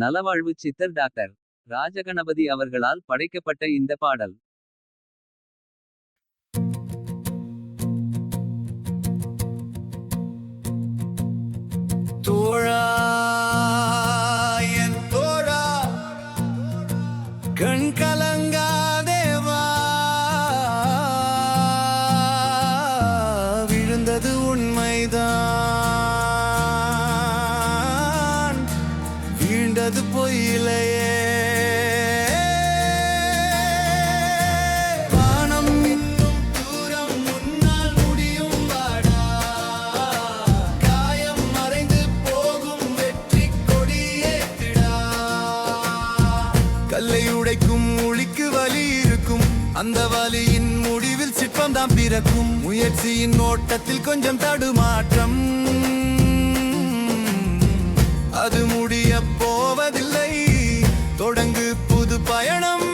நலவாழ்வு சித்தர் டாக்டர் ராஜகணபதி அவர்களால் படைக்கப்பட்ட இந்த பாடல். தோழா என் தோழா கண் கலங்காதேவா விழுந்தது உண்மைதான். அந்த வழியின் முடிவில் சிற்பம் தான் பிறக்கும். முயற்சியின் ஓட்டத்தில் கொஞ்சம் தடுமாற்றம். அது முடிய போவதில்லை. தொடங்கு புது பயணம்.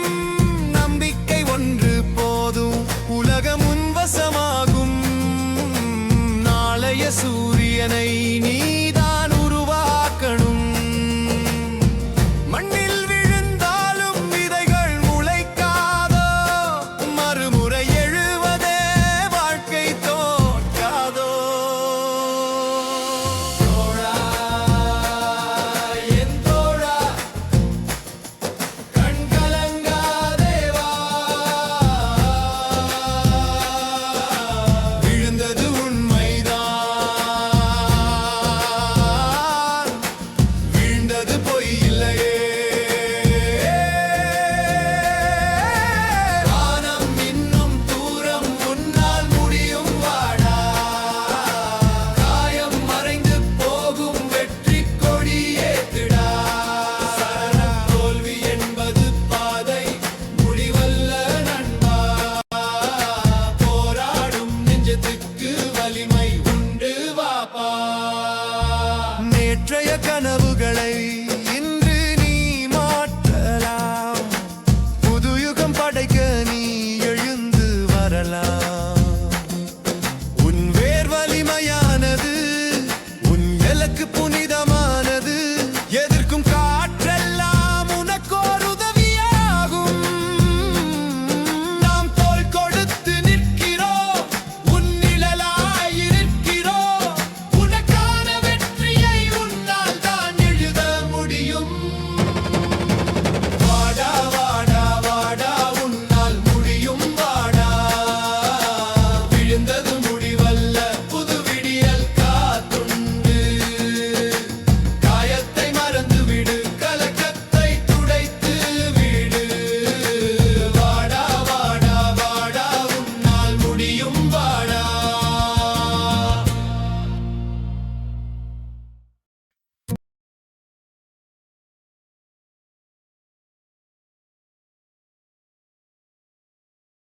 நம்பிக்கை ஒன்று போதும். உலகம் உன்வசமாகும் நாளைய சூரியனை நீ Dre.